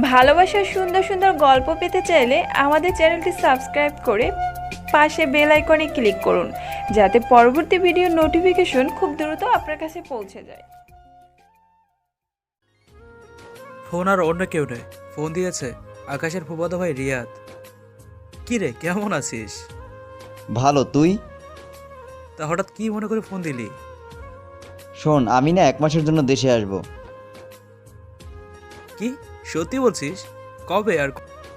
ভালোবাসার সুন্দর সুন্দর গল্প পেতে চাইলে আমাদের চ্যানেলটি সাবস্ক্রাইব করে পাশে বেল আইকনে ক্লিক করুন যাতে পরবর্তী ভিডিও নোটিফিকেশন খুব দ্রুত আপনার কাছে পৌঁছে যায়। ফোন আর অন্য কেউ নেই ফোন দিয়েছে আকাশের ফুফাতো ভাই রিয়াদ। কি রে কেমন আছিস? ভালো তুই? তা হঠাৎ কি মনে করে ফোন দিলি? শোন আমি না এক মাসের জন্য দেশে আসব। কি? সত্যি বলছিস? কবে আর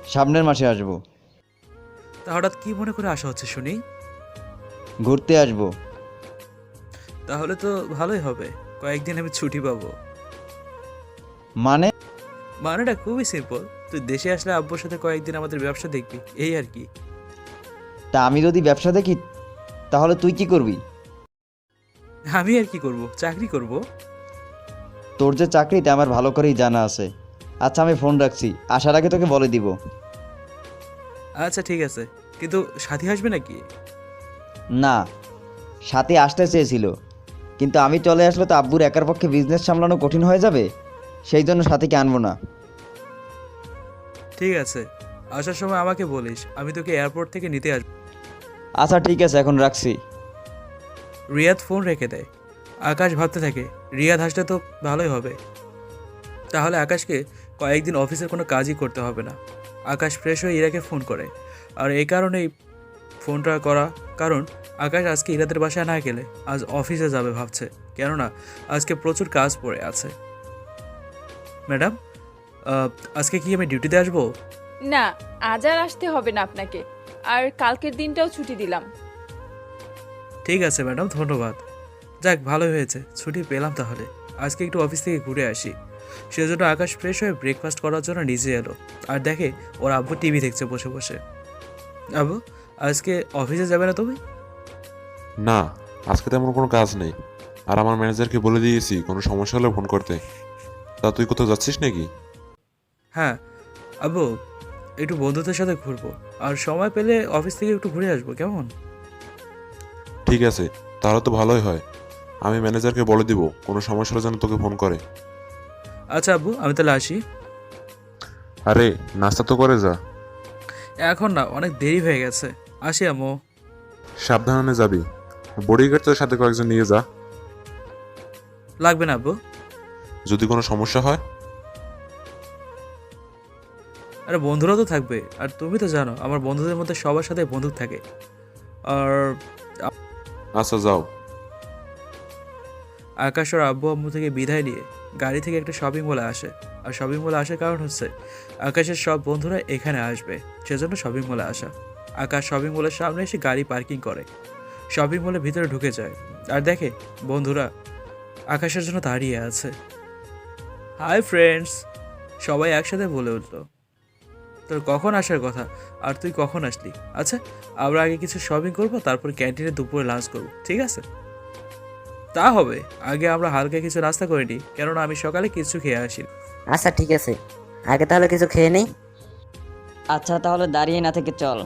সামনের মাসে আসব। তা হঠাৎ কি মনে করে আসা হচ্ছে শুনি? ঘুরতে আসব। তাহলে তো ভালোই হবে। কয়েকদিন আমি ছুটি পাবো। মানে? মানেটা খুবই সিম্পল তুই দেশে আসলে আব্বুর সাথে কয়েকদিন আমাদের ব্যবসা দেখবি। এই আর কি। তা আমি যদি ব্যবসা দেখি তাহলে তুই কি করবি? আমি আর কি করব? চাকরি করব? তোর যে চাকরিতে আমার ভালো করেই জানা আছে। আচ্ছা আমি ফোন রাখছি। আসার আগে তোকে বলে দিব। আচ্ছা ঠিক আছে। কিন্তু সাথী আসবে নাকি? না সাথী আসতে চেয়েছিল। কিন্তু আমি চলে আসলে তো আব্বুর একার পক্ষে বিজনেস সামলানো কঠিন হয়ে যাবে সেই জন্য সাথীকে আনব না। ঠিক আছে। আসার সময় আমাকে বলিস আমি তোকে এয়ারপোর্ট থেকে নিতে আসব আচ্ছা ঠিক আছে এখন রাখছি। রিয়াদ ফোন রেখে দেয়। আকাশ ভাবতে থাকে রিয়াদ হাসলে তো ভালোই হবে। তাহলে আকাশকে কয়েকদিন অফিসের কোনো কাজই করতে হবে না। আকাশ ফ্রেশ হয়ে ইরাকে ফোন করে। আর এই কারণেই ফোনটা করা কারণ আকাশ আজকে ইরাদের বাসায় না গেলে আজ অফিসে যাবে ভাবছে। কেননা আজকে প্রচুর কাজ পড়ে আছে। ম্যাডাম আজকে কি আমি ডিউটিতে আসব? না আজ আর আসতে হবে না আপনাকে। আর কালকের দিনটাও ছুটি দিলাম। ঠিক আছে ম্যাডাম ধন্যবাদ। যাক ভালোই হয়েছে। ছুটি পেলাম তাহলে। আজকে একটু অফিস থেকে ঘুরে আসি। সেজন্য আকাশ ফ্রেশ হয়ে ব্রেকফাস্ট করার জন্য নিজে এলো। আর দেখে ওর আব্বু টিভি দেখছে বসে বসে। আব্বু আজকে অফিসে যাবে না তুমি? না আজকে তেমন কোনো কাজ নেই। আর আমার ম্যানেজারকে বলে দিয়েছি কোনো সমস্যা হলে ফোন করতে। তা তুই কোথাও যাচ্ছিস নাকি? হ্যাঁ আব্বু একটু বন্ধুদের সাথে ঘুরবো। আর সময় পেলে অফিস থেকে একটু ঘুরে আসব কেমন? ঠিক আছে তাহলে তো ভালোই হয়। আমি ম্যানেজারকে বলে দিব কোনো সমস্যা হলে যেন তোকে ফোন করে। আচ্ছা আব্বু আমি তাহলে আসি। আরে নাস্তা তো করে যা। এখন না অনেক দেরি হয়ে গেছে। আসি আম্মু। সাবধানে যাবি। বডিগার্ড তোর সাথে কয়েকজন নিয়ে যা। লাগবে না আব্বু। যদি কোনো সমস্যা হয়? আরে বন্ধুরা তো থাকবে। আর তুমি তো জানো আমার বন্ধুদের মধ্যে সবার সাথে বন্দুক থাকে। আর আচ্ছা যাও। আকাশ আর আব্বু আম্মু থেকে বিদায় নিয়ে গাড়ি থেকে একটা শপিং মলে আসে। আর শপিং মলে আসার কারণ হচ্ছে, আকাশের সব বন্ধুরা এখানে আসবে, সেজন্য শপিং মলে আসা। আকাশ শপিং মলের সামনে এসে গাড়ি পার্কিং করে। শপিং মলের ভিতরে ঢুকে যায়। আর দেখে, বন্ধুরা, আকাশের জন্য দাঁড়িয়ে আছে। হাই ফ্রেন্ডস সবাই একসাথে বলে উঠল, তোর কখন আসার কথা? আর তুই কখন আসলি? আচ্ছা আমরা আগে কিছু শপিং করব, তারপর ক্যান্টিনে দুপুরে লাঞ্চ করব, ঠিক আছে? তা হবে। আগে আমরা হালকা কিছু নাস্তা করে নিই কেননা আমি সকালে কিছু খেয়ে আসি। আচ্ছা ঠিক আছে। আগে তাহলে কিছু খেয়ে নেই। আচ্ছা তাহলে দাঁড়িয়ে না থেকে চল।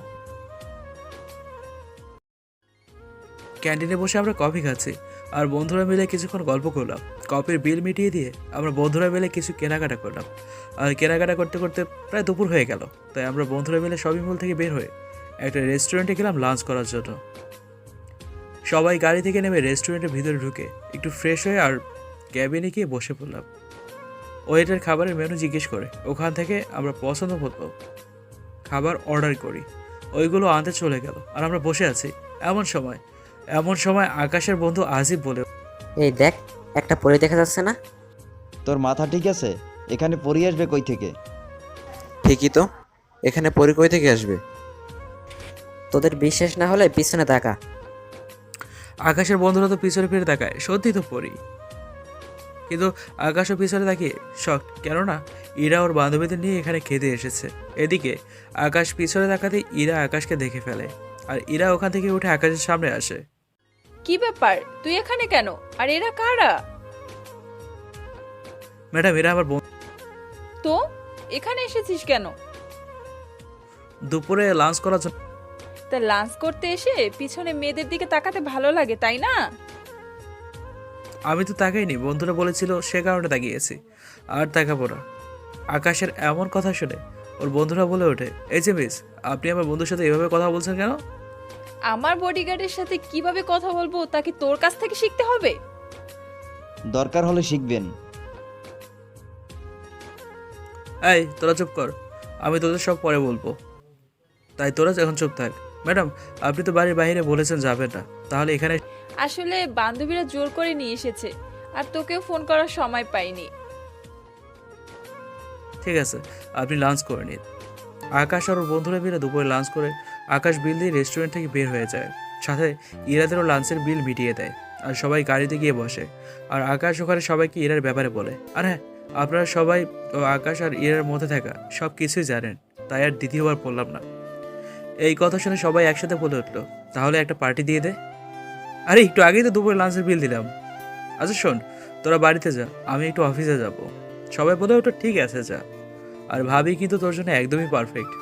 ক্যান্টিনে বসে আমরা কফি খাচ্ছি আর বন্ধুরা মিলে কিছুক্ষণ গল্প করলাম। কফির বিল মিটিয়ে দিয়ে আমরা বন্ধুরা মিলে কিছু কেনাকাটা করলাম। আর কেনাকাটা করতে করতে প্রায় দুপুর হয়ে গেল তাই আমরা বন্ধুরা মিলে শপিং মল থেকে বের হয়ে একটা রেস্টুরেন্টে গেলাম লাঞ্চ করার জন্য। সবাই গাড়ি থেকে নেমে রেস্টুরেন্টের ভিতরে ঢুকে একটু ফ্রেশ হয়ে আর ক্যাবিনে গিয়ে বসে পড়লাম। ওয়েটার খাবারের মেনু জিজ্ঞেস করে ওখান থেকে আমরা পছন্দ মতো খাবার অর্ডার করি। ওইগুলো আনতে চলে গেল আর আমরা বসে আছি। এমন সময় এমন সময় আকাশের বন্ধু আজিব বলে এই দেখ একটা পরে দেখা যাচ্ছে না? তোর মাথা ঠিক আছে? এখানে পড়ি আসবে কই থেকে? ঠিকই তো। এখানে পরি কই থেকে আসবে? তোদের বিশ্বাস না হলে পিছনে তাকা। আকাশের বন্ধুরা তো পিছনে ফিরে তাকায় সত্যি তো পড়ি কিন্তু আকাশও পিছনে তাকিয়ে শখ কেননা ইরা ওর বান্ধবীদের নিয়ে এখানে খেতে এসেছে। এদিকে আকাশ পিছনে তাকাতেই ইরা আকাশকে দেখে ফেলে আর ইরা ওখান থেকে উঠে আকাশের সামনে আসে। কি ব্যাপার? তুই এখানে কেন? আর এরা কারা? ম্যাডাম এরা আমার বন্ধু। তো? এখানে এসেছিস কেন? দুপুরে লাঞ্চ করার জন্য তা লাঞ্চ করতে এসে পিছনে মেয়েদের দিকে তাকাতে ভালো লাগে তাই না? আমি তো তাকাইনি বন্ধুরা বলেছিল সে কারণে তাকিয়েছি। আর তাকাবো না। আকাশের এমন কথা শুনে ওর বন্ধুরা বলে ওঠে এই যে মিস আপনি আমার বন্ধুর সাথে এভাবে কথা বলছেন কেন? আমার বডিগার্ডের সাথে কীভাবে কথা বলব তাকে তোর কাছ থেকে শিখতে হবে? দরকার হলে শিখবেন। এই তোরা চুপ কর। আমি তোদের সব পরে বলব। তাই তোরা এখন চুপ থাক। ম্যাডাম আপনি তো বাড়ির বাইরে বলেছেন যাবেন না। তাহলে এখানে আসলে বান্ধবীরা জোর করে নিয়ে এসেছে আর তোকেও ফোন করার সময় পাইনি। ঠিক আছে আপনি লাঞ্চ করে নিন। আকাশ আর ওর বন্ধুরা মিলে দুপুরে লাঞ্চ করে আকাশ বিল দিয়ে রেস্টুরেন্ট থেকে বের হয়ে যায়। সাথে ইরাদেরও লাঞ্চের বিল মিটিয়ে দেয় আর সবাই গাড়িতে গিয়ে বসে। আর আকাশ ওখানে সবাইকে ইরার ব্যাপারে বলে। আর হ্যাঁ আপনারা সবাই ও আকাশ আর ইরার মধ্যে থাকা সব কিছুই জানেন তাই আর দ্বিতীয়বার বললাম না। এই কথা শুনে সবাই একসাথে বলে উঠল, তাহলে একটা পার্টি দিয়ে দে। আরে, একটু আগেই তো দুপুরে লাঞ্চের বিল দিলাম। আচ্ছা শোন, তোরা বাড়িতে যা, আমি একটু অফিসে যাব। সবাই বলে ওটা ঠিক আছে, যা। আর ভাবি কিন্তু তোর জন্য একদমই পারফেক্ট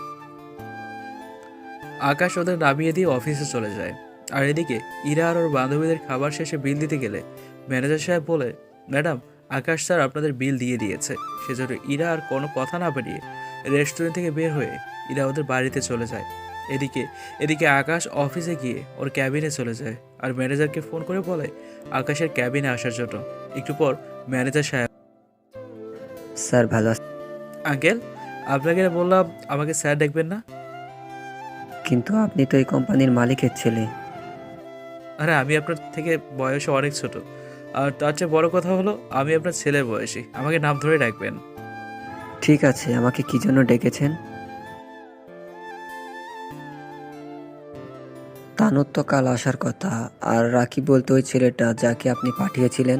আকাশ ওদের নামিয়ে দিয়ে অফিসে চলে যায়। আর এদিকে ইরা আর ওর বান্ধবীদের খাবার শেষে বিল দিতে গেলে ম্যানেজার সাহেব বলে, ম্যাডাম, আকাশ স্যার আপনাদের বিল দিয়ে দিয়েছে। সেজন্য ইরা আর কোনো কথা না বাড়িয়ে রেস্টুরেন্ট থেকে বের হয়ে ইরা ওদের বাড়িতে চলে যায়। এদিকে এদিকে আকাশ অফিসে গিয়ে ওর ক্যাবিনে চলে যায় আর ম্যানেজারকে ফোন করে বলে আকাশের ক্যাবিনে আসার জন্য। একটু পর ম্যানেজার সাহেব স্যার ভালো? আঙ্কেল আপনাকে বললাম আমাকে স্যার দেখবেন না? কিন্তু আপনি তো এই কোম্পানির মালিকের ছেলে। আরে আমি আপনার থেকে বয়সে অনেক ছোট। আর তার চেয়ে বড় কথা হলো আমি আপনার ছেলের বয়সী। আমাকে নাম ধরে ডাকবেন। ঠিক আছে আমাকে কি জন্য ডেকেছেন? তানুর তো কাল আসার কথা আর রাকি বলতে ওই ছেলেটা যাকে আপনি পাঠিয়েছিলেন?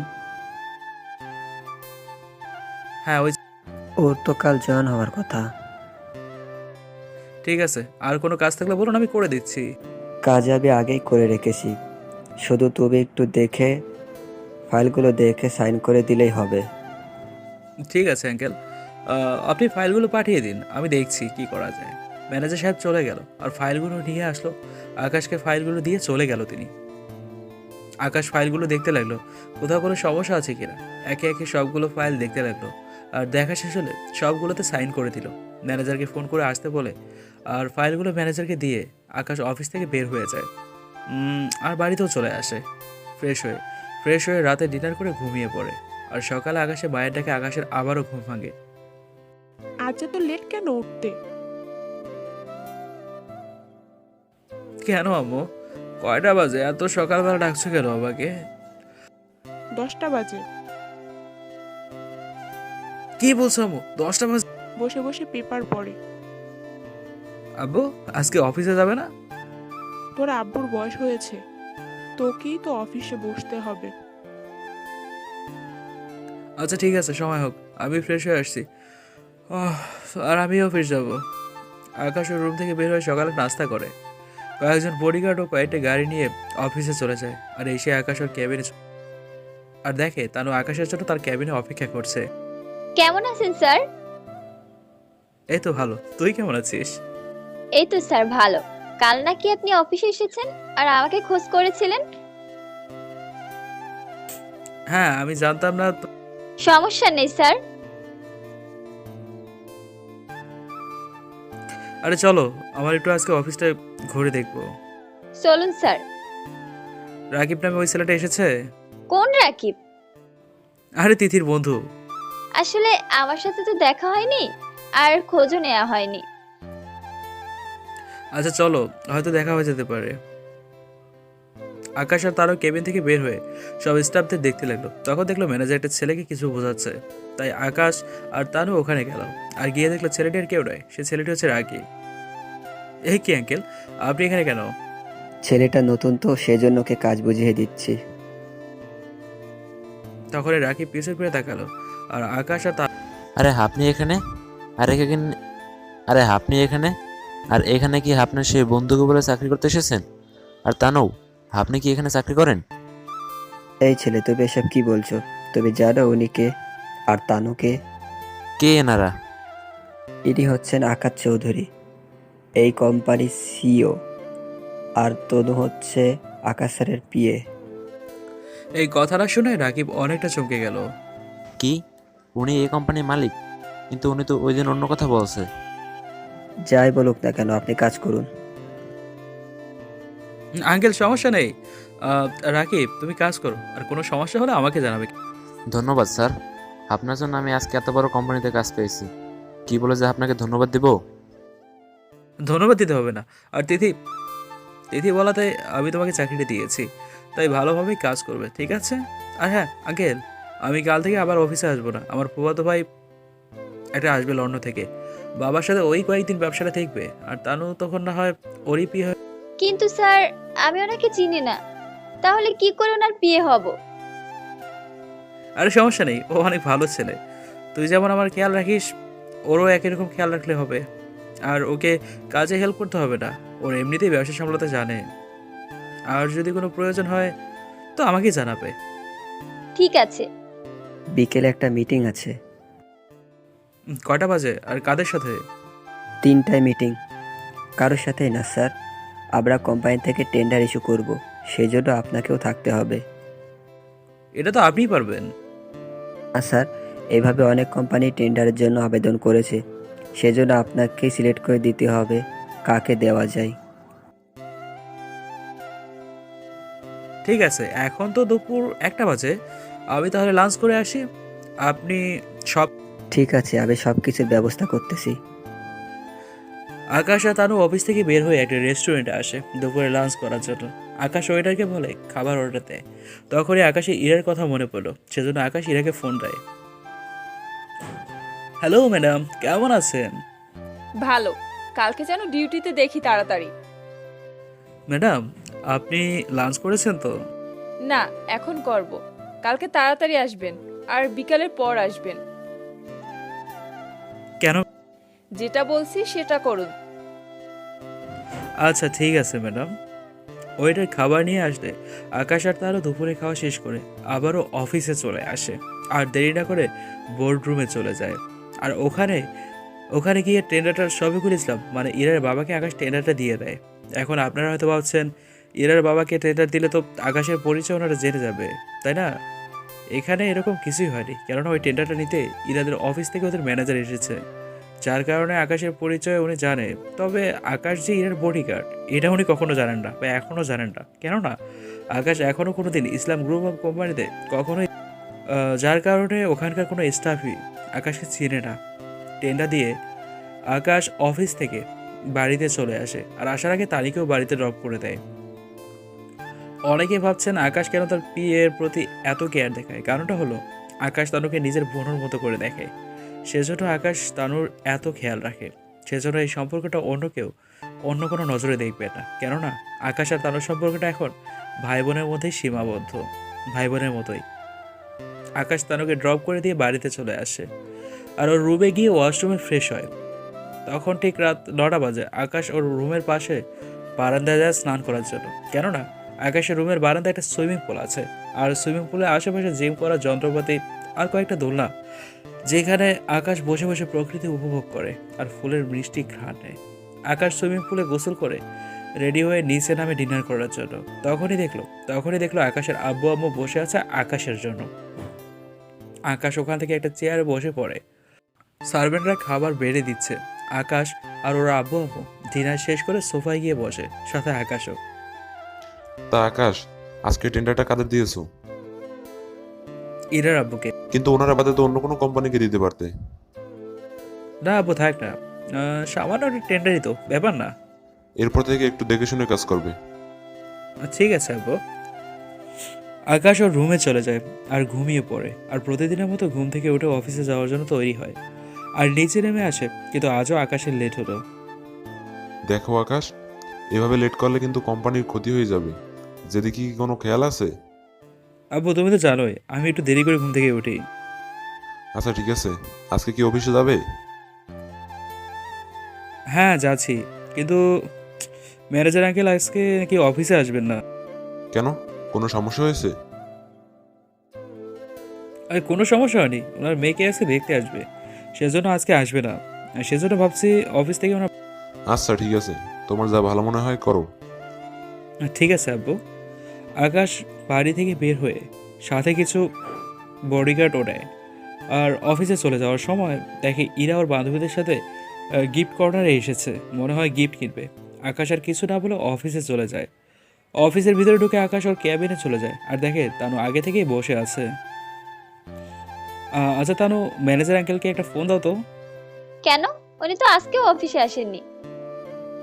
হ্যাঁ ওই ওর তো কাল জয়েন হওয়ার কথা। ঠিক আছে আর কোনো কাজ থাকলে বলুন আমি করে দিচ্ছি। কাজ আমি আগেই করে রেখেছি। শুধু তুমি একটু দেখে ফাইলগুলো দেখে সাইন করে দিলেই হবে। ঠিক আছে আঙ্কেল। আপনি ফাইলগুলো পাঠিয়ে দিন আমি দেখছি কি করা যায়। ম্যানেজার সাহেব চলে গেল আর ফাইলগুলো নিয়ে আসলো। আকাশকে ফাইলগুলো দিয়ে চলে গেল তিনি। আকাশ ফাইলগুলো দেখতে লাগল, কোথাও কোনো সমস্যা আছে কিনা? একে একে সবগুলো ফাইল দেখতে লাগল আর দেখা শেষ হলে সবগুলোতে সাইন করে দিল। ম্যানেজারকে ফোন করে আসতে বলে, আর ফাইলগুলো ম্যানেজারকে দিয়ে আকাশ অফিস থেকে বের হয়ে যায়। আর বাড়িতেও চলে আসে। ফ্রেশ হয়ে ফ্রেশ হয়ে রাতে ডিনার করে ঘুমিয়ে পড়ে আর সকালে আকাশে মায়ের ডাকে আকাশের আবারও ঘুম ভাঙে। আজ এত লেট কেন উঠতে? কেন আম্মু? কয়টা বাজে? এত সকালবেলা ডাকছো কেন আমাকে? দশটা বাজে। কি বলছো আম্মু? দশটা বাজে? বসে বসে পেপার পড়ে। আব্বু আজকে অফিসে যাবে না? তোর আব্বুর বয়স হয়েছে। তোকেই তো অফিসে বসতে হবে। আচ্ছা ঠিক আছে সময় হোক। আমি ফ্রেশ হয়ে আসছি। আর আমি অফিস যাব। আকাশের রুম থেকে বের হয়ে সকালে নাস্তা করে। কয়েকজন বডিগার্ড ও কয়েকটা গাড়ি নিয়ে অফিসে চলে যায়। আর এসে আকাশ ওর ক্যাবিনে আর দেখে তানু আকাশের জন্য তার ক্যাবিনে অপেক্ষা করছে। কেমন আছেন স্যার? এই তো ভালো। তুই কেমন আছিস? এই তো স্যার ভালো। কাল নাকি আপনি অফিসে এসেছেন আর আমাকে খোঁজ করেছিলেন? হ্যাঁ আমি জানতাম না তো- সমস্যা নেই স্যার। আরে চলো আমার একটু আজকে অফিসটা ঘুরে দেখব। চলুন স্যার। রাকিব নামে ওই ছেলেটা এসেছে? কোন রাকিব? আরে তিথির বন্ধু। আসলে আমার সাথে তো দেখা হয়নি আর খোঁজও নেওয়া হয়নি। আচ্ছা চলো হয়তো দেখা হয়ে যেতে পারে। আকাশ আর তারও কেবিন থেকে বের হয়ে সব স্টাফদের দেখতে লাগল। তখন দেখল ম্যানেজার একটা ছেলেকে কিছু বোঝাচ্ছে। তাই আকাশ আর তারও ওখানে গেল। আর গিয়ে দেখল ছেলেটি আর কেউ নয় সে ছেলেটি হচ্ছে রাকি এই কি আঙ্কেল? আপনি এখানে কেন? ছেলেটা নতুন তো সেজন্য ওকে কাজ বুঝিয়ে দিচ্ছি। তখন রাকি পিছনে ফিরে তাকালো আর আকাশ আর তার আরে আপনি এখানে? আর এখানে আরে আপনি এখানে? আর এখানে কি আপনার সেই বন্ধুকে বলে চাকরি করতে এসেছেন? আর তানও আপনি কি এখানে চাকরি করেন? এই ছেলে তুমি এসব কি বলছো? তুমি জানো উনি কে আর তানুকে কে এনারা? ইনি হচ্ছেন আকাশ চৌধুরী। এই কোম্পানির সিও আর তনু হচ্ছে আকাশ স্যারের পিএ। এই কথাটা শুনে রাকিব অনেকটা চমকে গেল। কি? উনি এই কোম্পানির মালিক? কিন্তু উনি তো ওই দিন অন্য কথা বলছে। যাই বলুক না কেন আপনি কাজ করুন। আঙ্কেল সমস্যা নেই। আহ, রাকিব তুমি কাজ করো। আর কোনো সমস্যা হলে আমাকে জানাবে। ধন্যবাদ স্যার। আপনার জন্য আমি আজকে এত বড় কোম্পানিতে কাজ পেয়েছি। কি বলে যে আপনাকে ধন্যবাদ দেব? ধন্যবাদ দিতে হবে না। আর তিথি তিথি বলাতে আমি তোমাকে চাকরিটা দিয়েছি তাই ভালোভাবেই কাজ করবে ঠিক আছে? আর হ্যাঁ আঙ্কেল আমি কাল থেকে আবার অফিসে আসব না। আমার ফুফাতো ভাই একটা আসবে লন্ডন থেকে। বাবার সাথে ওই কয়েকদিন ব্যবসাটা দেখবে আর তানু তখন না হয় ওরই পি হয়। কিন্তু স্যার আমি ওনাকে চিনি না। তাহলে কি করে ওনার বিয়ে হব? আরে সমস্যা নেই ও অনেক ভালো ছেলে। তুই যেমন আমার খেয়াল রাখিস ওরও একই রকম খেয়াল রাখলে হবে। আর ওকে কাজে হেল্প করতে হবে না। ওর এমনিতেই ব্যবসা সামলাতে জানে। আর যদি কোনো প্রয়োজন হয় তো আমাকেই জানাবে। ঠিক আছে। বিকেলে একটা মিটিং আছে। কয়টা বাজে আর কাদের সাথে? তিনটায় মিটিং কারোর সাথেই না স্যার। আমরা কোম্পানি থেকে টেন্ডার ইস্যু করব। সেই জন্য আপনাকেও থাকতে হবে। এটা তো আপনিই পারবেন। না স্যার। এভাবে অনেক কোম্পানি টেন্ডারের জন্য আবেদন করেছে। সেজন্য আপনাকে সিলেক্ট করে দিতে হবে কাকে দেওয়া যায়। ঠিক আছে এখন তো দুপুর একটা বাজে। আমি তাহলে লাঞ্চ করে আসি। আপনি সব ঠিক আছে আমি সব কিছুর ব্যবস্থা করতেছি। আকাশ আর তানু অফিস থেকে বের হয়ে একটা রেস্টুরেন্টে আসে দুপুরে লাঞ্চ করার জন্য। আকাশ ওয়েটারকে বলে খাবার অর্ডার দেয় তখনই আকাশে ইরার কথা মনে পড়ল। সেজন্য আকাশ ইরাকে ফোন দেয়। হ্যালো ম্যাডাম কেমন আছেন? ভালো কালকে যেন ডিউটিতে দেখি তাড়াতাড়ি। ম্যাডাম আপনি লাঞ্চ করেছেন তো? না এখন করব কালকে তাড়াতাড়ি আসবেন আর বিকালের পর আসবেন। কেন? যেটা বলছি সেটা করুন। আচ্ছা ঠিক আছে ম্যাডাম। ওয়েটার খাবার নিয়ে আসলে আকাশ আর তারও দুপুরে খাওয়া শেষ করে আবারও অফিসে চলে আসে আর দেরি না করে বোর্ডরুমে চলে যায়। আর ওখানে ওখানে গিয়ে টেন্ডারটার শফিকুল ইসলাম মানে ইরার বাবাকে আকাশ টেন্ডারটা দিয়ে দেয়। এখন আপনারা হয়তো ভাবছেন, ইরার বাবাকে টেন্ডার দিলে তো আকাশের পরিচয় ওনারা জেনে যাবে, তাই না? এখানে এরকম কিছুই হয়নি। কেননা ওই টেন্ডারটা নিতে ইরাদের অফিস থেকে ওদের ম্যানেজার এসেছে। যার কারণে আকাশের পরিচয় উনি জানে। তবে আকাশ যে ইরার বডিগার্ড এটা উনি কখনো জানেন না বা এখনও জানেন না। কেননা আকাশ এখনও কোনো দিন ইসলাম গ্রুপ অফ কোম্পানিতে কখনোই যার কারণে ওখানকার কোনো স্টাফই আকাশকে চিনে না। টেন্ডার দিয়ে আকাশ অফিস থেকে বাড়িতে চলে আসে আর আসার আগে তারিখেও বাড়িতে ড্রপ করে দেয়। অনেকে ভাবছেন আকাশ কেন তার পিয়ের প্রতি এত কেয়ার দেখায়। কারণটা হলো, আকাশ তানুকে নিজের বোনের মতো করে দেখে। সেজন্য আকাশ তানুর এত খেয়াল রাখে। সেজন্য এই সম্পর্কটা অন্য কেউ অন্য কোনো নজরে দেখবে না। কেননা, আকাশ আর তানুর সম্পর্কটা এখন ভাই বোনের মধ্যেই সীমাবদ্ধ। ভাই বোনের মতোই। আকাশ তানুকে ড্রপ করে দিয়ে বাড়িতে চলে আসে। আর ওর রুমে গিয়ে ওয়াশরুমে ফ্রেশ হয়। তখন ঠিক রাত নটা বাজে। আকাশ ওর রুমের পাশে বারান্দায় যায় স্নান করার জন্য। কেননা, আকাশের রুমের বারান্দায় একটা সুইমিং পুল আছে। আর সুইমিং পুলের আশেপাশে জিম করার যন্ত্রপাতি আর কয়েকটা দোলনা, যেখানে আকাশ বসে বসে প্রকৃতি উপভোগ করে আর ফুলের মিষ্টি ঘ্রাণ আকাশ সুইমিং পুলে গোসল করে রেডি হয়ে নিচে নামে ডিনার করার জন্য। তখনই দেখল তখনই দেখল আকাশের আব্বু আম্মু বসে আছে আকাশের জন্য। আকাশ ওখান থেকে একটা চেয়ারে বসে পড়ে। সার্ভেন্টরা খাবার বেড়ে দিচ্ছে। আকাশ আর ওর আব্বু আব্বু ডিনার শেষ করে সোফায় গিয়ে বসে সাথে আকাশও। তা আকাশ আজকে টেন্ডারটা কাদের দিয়েছ? ইরার আব্বুকে। কিন্তু ওনারা বাদে তো অন্য কোনো কোম্পানিকে দিতে পারতে। না আব্বু থাক না। আহ, সামান্য একটা টেন্ডারই তো ব্যাপার না। এরপর থেকে একটু দেখে শুনে কাজ করবে। ঠিক আছে আব্বু আকাশ ওর রুমে চলে যায় আর ঘুমিয়ে পড়ে। আর প্রতিদিনের মতো ঘুম থেকে উঠে অফিসে যাওয়ার জন্য তৈরি হয়। আর নিচে নেমে আসে কিন্তু আজও আকাশের লেট হলো। দেখো আকাশ এভাবে লেট করলে কিন্তু কোম্পানির ক্ষতি হয়ে যাবে। যেদিকে কি কোনো খেয়াল আছে? আব্বু তুমি তো জানোই আমি একটু দেরি করে ঘুম থেকে উঠি। আচ্ছা ঠিক আছে। আজকে কি অফিসে যাবে? হ্যাঁ যাচ্ছি। কিন্তু ম্যানেজার আঙ্কেল আজকে নাকি অফিসে আসবেন না। কেন? কোনো সমস্যা হয়েছে? আর কোনো সমস্যা হয়নি। ওনার মেয়েকে আজকে দেখতে আসবে। সেজন্য আজকে আসবে না। আর সেজন্য ভাবছি অফিস থেকে ওনার আচ্ছা ঠিক আছে। তোমার যা ভালো মনে হয় করো। ঠিক আছে আব্বু। আকাশ বাড়ি থেকে বের হয়ে সাথে কিছু বডিগার্ড ওড়ায়। আর অফিসে চলে যাওয়ার সময় দেখে ইরা ওর বান্ধবীদের সাথে গিফট কর্নারে এসেছে। মনে হয় গিফট কিনবে। আকাশ আর কিছু না বলে অফিসে চলে যায়। অফিসের ভিতরে ঢুকে আকাশ ওর ক্যাবিনে চলে যায় আর দেখে তানু আগে থেকেই বসে আছে। আহ, আচ্ছা তানু ম্যানেজার আঙ্কেলকে একটা ফোন দাও তো। কেন? উনি তো আজকেও অফিসে আসেননি।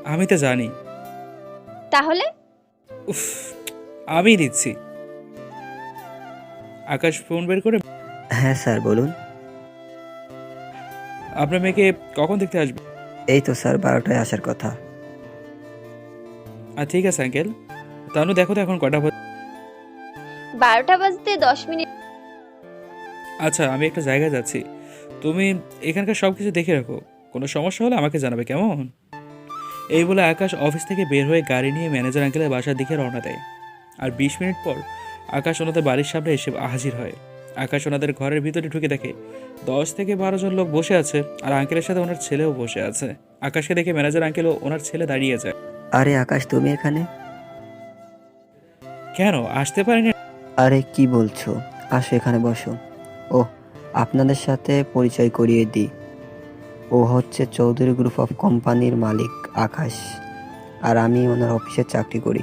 আমি তো জানি। তাহলে? উফ আমি দিচ্ছি। আকাশ ফোন বের করে হ্যাঁ স্যার বলুন। আপনার মেয়েকে কখন দেখতে আসবে? এই তো স্যার বারোটায় আসার কথা। আর ঠিক আছে আঙ্কেল। তানু দেখো তো এখন কটা বাজে। বারোটা বাজতে দশ মিনিট। আচ্ছা আমি একটা জায়গায় যাচ্ছি। তুমি এখানকার সব কিছু দেখে রাখো। কোনো সমস্যা হলে আমাকে জানাবে কেমন? এই বলে আকাশ অফিস থেকে বের হয়ে গাড়ি নিয়ে ম্যানেজার আঙ্কেলের বাসার দিকে রওনা দেয়। আর বিশ মিনিট পর আকাশ ওনাদের বাড়ির সামনে এসে হাজির হয়। আকাশ ওনাদের ঘরের ভিতরে ঢুকে দেখে দশ থেকে বারো জন লোক বসে আছে আর আঙ্কেলের সাথে ওনার ছেলেও বসে আছে। আকাশকে দেখে ম্যানেজার আঙ্কেল ও ওনার ছেলে দাঁড়িয়ে যায়। আরে আকাশ তুমি এখানে? কেন? আসতে পারেনি। আরে কি বলছো? আসো এখানে বসো। ও আপনাদের সাথে পরিচয় করিয়ে দিই। ও হচ্ছে চৌধুরী গ্রুপ অফ কোম্পানির মালিক আকাশ আর আমি ওনার অফিসে চাকরি করি।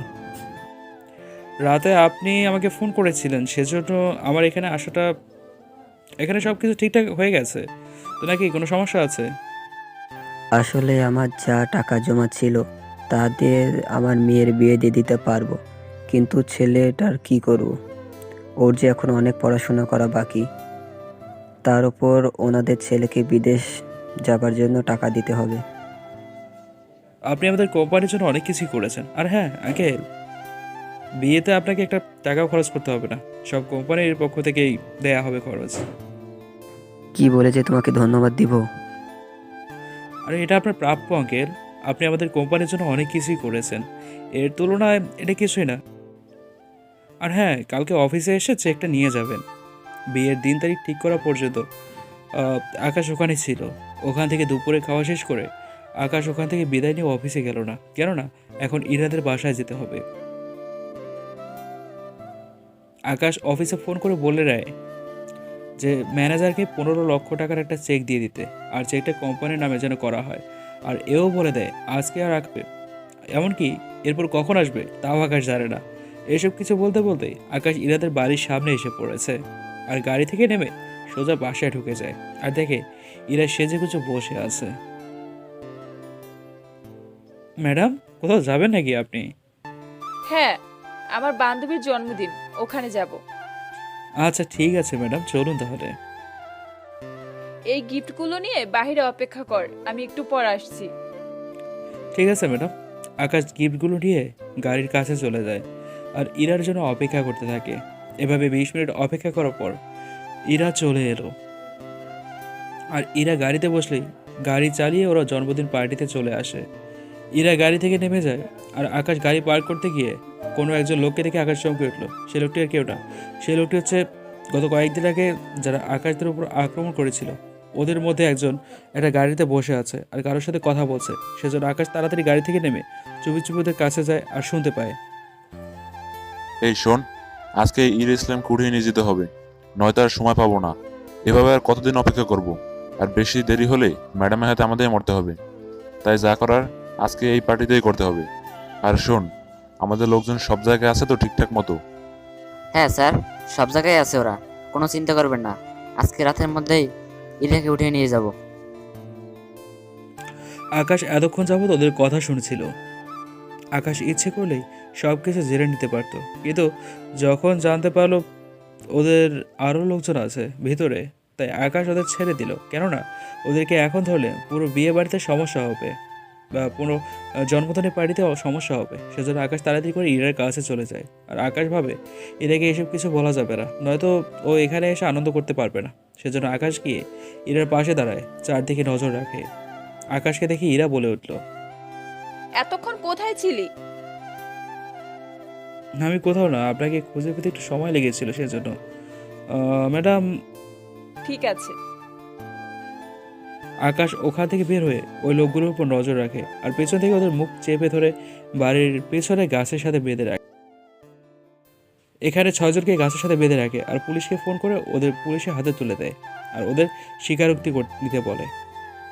রাতে আপনি আমাকে ফোন করেছিলেন সেজন্য আমার এখানে আসাটা এখানে সব কিছু ঠিকঠাক হয়ে গেছে। তো নাকি কোনো সমস্যা আছে? আসলে আমার যা টাকা জমা ছিল তা দিয়ে আমার মেয়ের বিয়ে দিয়ে দিতে পারব। কিন্তু ছেলেটার কি করব? ওর যে এখন অনেক পড়াশোনা করা বাকি। তার উপর ওনাদের ছেলেকে বিদেশ যাবার জন্য টাকা দিতে হবে। আপনি আমাদের কোম্পানির জন্য অনেক কিছুই করেছেন। আর হ্যাঁ আঙ্কেল বিয়েতে আপনাকে একটা টাকাও খরচ করতে হবে না। সব কোম্পানির পক্ষ থেকেই দেয়া হবে খরচ। কি বলে যে তোমাকে ধন্যবাদ দিব? আর এটা আপনার প্রাপ্য আঙ্কেল। আপনি আমাদের কোম্পানির জন্য অনেক কিছুই করেছেন। এর তুলনায় এটা কিছুই না। আর হ্যাঁ কালকে অফিসে এসে চেকটা নিয়ে যাবেন। বিয়ের দিন তারিখ ঠিক করা পর্যন্ত আকাশ ওখানে ছিল। ওখান থেকে দুপুরে খাওয়া শেষ করে আকাশ ওখান থেকে বিদায় নিয়ে অফিসে গেল না। কেননা, এখন ইরাদের বাসায় যেতে হবে। আকাশ অফিসে ফোন করে বলে দেয় যে ম্যানেজারকে পনেরো লক্ষ টাকার একটা চেক দিয়ে দিতে। আর চেকটা কোম্পানির নামে যেন করা হয়। আর এও বলে দেয়, আজকে আর রাখবে। এমনকি, এরপর কখন আসবে, তাও আকাশ জানে না। এসব কিছু বলতে বলতে আকাশ ইরাদের বাড়ির সামনে এসে পড়েছে আর গাড়ি থেকে নেমে সোজা বাসায় ঢুকে যায় আর দেখে ইরা সেজে গুজে বসে আছে। ম্যাডাম কোথাও যাবেন নাকি আপনি? হ্যাঁ আমার বান্ধবীর জন্মদিন ওখানে যাব। আচ্ছা ঠিক আছে ম্যাডাম চলুন তাহলে। এই গিফটগুলো নিয়ে বাইরে অপেক্ষা কর আমি একটু পর আসছি। ঠিক আছে ম্যাডাম আকাশ গিফটগুলো নিয়ে গাড়ির কাছে চলে যায়। আর ইরার জন্য অপেক্ষা করতে থাকে। এভাবে বিশ মিনিট অপেক্ষা করার পর ইরা চলে এলো। আর ইরা গাড়িতে বসলেই গাড়ি চালিয়ে ওরা জন্মদিন পার্টিতে চলে আসে। ইরা গাড়ি থেকে নেমে যায় আর আকাশ গাড়ি পার্ক করতে গিয়ে কোনো একজন লোককে দেখে আকাশ চমকে উঠল। সে লোকটি আর কেউটা সে লোকটি হচ্ছে গত কয়েকদিন আগে যারা আকাশদের উপর আক্রমণ করেছিল, ওদের মধ্যে একজন একটা গাড়িতে বসে আছে আর কারোর সাথে কথা বলছে। সেজন্য আকাশ তাড়াতাড়ি গাড়ি থেকে নেমে চুপি চুপি ওদের কাছে যায় আর শুনতে পায়। এই শোন আজকে ইর ইসলাম উঠিয়ে নিয়ে যেতে হবে নয়তো আর সময় পাবো না। এভাবে আর কতদিন অপেক্ষা করব? আর বেশি দেরি হলে ম্যাডামের হাতে আমাদের মরতে হবে। তাই যা করার আজকে এই পার্টিতেই করতে হবে। আর শোন আমাদের লোকজন সব জায়গায় আছে তো ঠিকঠাক মতো? হ্যাঁ স্যার সব জায়গায় আছে ওরা। কোনো চিন্তা করবেন না। আজকে রাতের মধ্যেই ইরাকে উঠিয়ে নিয়ে যাব। আকাশ এতক্ষণ যাবৎ ওদের কথা শুনছিল। আকাশ ইচ্ছে করলেই সব কিছু জেনে নিতে পারতো। কিন্তু যখন জানতে পারল ওদের আরও লোকজন আছে ভিতরে, তাই আকাশ ওদের ছেড়ে দিল। কেননা ওদেরকে এখন ধরলে পুরো বিয়ে বাড়িতে সমস্যা হবে বা পুরো জন্মদিনের পার্টিতে সমস্যা হবে। সেজন্য আকাশ তাড়াতাড়ি করে ইরার কাছে চলে যায়। আর আকাশ ভাবে, ইরাকে এসব কিছু বলা যাবে না। নয়তো ও এখানে এসে আনন্দ করতে পারবে না। সেজন্য আকাশ গিয়ে ইরার পাশে দাঁড়ায়, চারদিকে নজর রাখে। আকাশকে দেখে ইরা বলে উঠল, এতক্ষণ কোথায় ছিলি? আমি কোথাও না আপনাকে খুঁজে পেতে একটু সময় লেগেছিল সেজন্য। ম্যাডাম ঠিক আছে। আকাশ ওখান থেকে বের হয়ে ওই লোকগুলোর উপর নজর রাখে আর পেছন থেকে ওদের মুখ চেপে ধরে বাড়ির পেছনে গাছের সাথে বেঁধে রাখে। এখানে ছয়জনকে গাছের সাথে বেঁধে রাখে আর পুলিশকে ফোন করে ওদের পুলিশের হাতে তুলে দেয় আর ওদের স্বীকারোক্তি কর- নিতে বলে।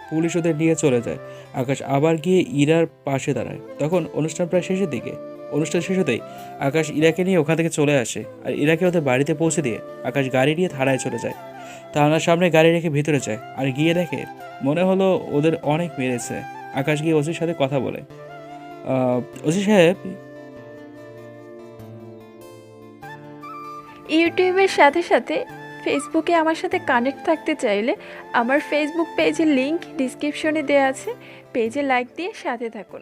পুলিশ ওদের নিয়ে চলে যায়। আকাশ আবার গিয়ে ইরার পাশে দাঁড়ায়। তখন অনুষ্ঠান প্রায় শেষের দিকে। অনুষ্ঠান শেষ হতেই আকাশ ইরাকে নিয়ে ওখান থেকে চলে আসে আর ইরাকে ওদের বাড়িতে পৌঁছে দিয়ে আকাশ গাড়ি নিয়ে থানায় চলে যায়। থানার সামনে গাড়ি রেখে ভিতরে যায় আর গিয়ে দেখে মনে হলো ওদের অনেক মেরেছে। আকাশ গিয়ে ওসির সাথে কথা বলে। ওসি সাহেব? ইউটিউবের সাথে সাথে ফেসবুকে আমার সাথে কানেক্ট থাকতে চাইলে আমার ফেসবুক পেজের লিংক ডিসক্রিপশনে দেওয়া আছে। পেজে লাইক দিয়ে সাথে থাকুন।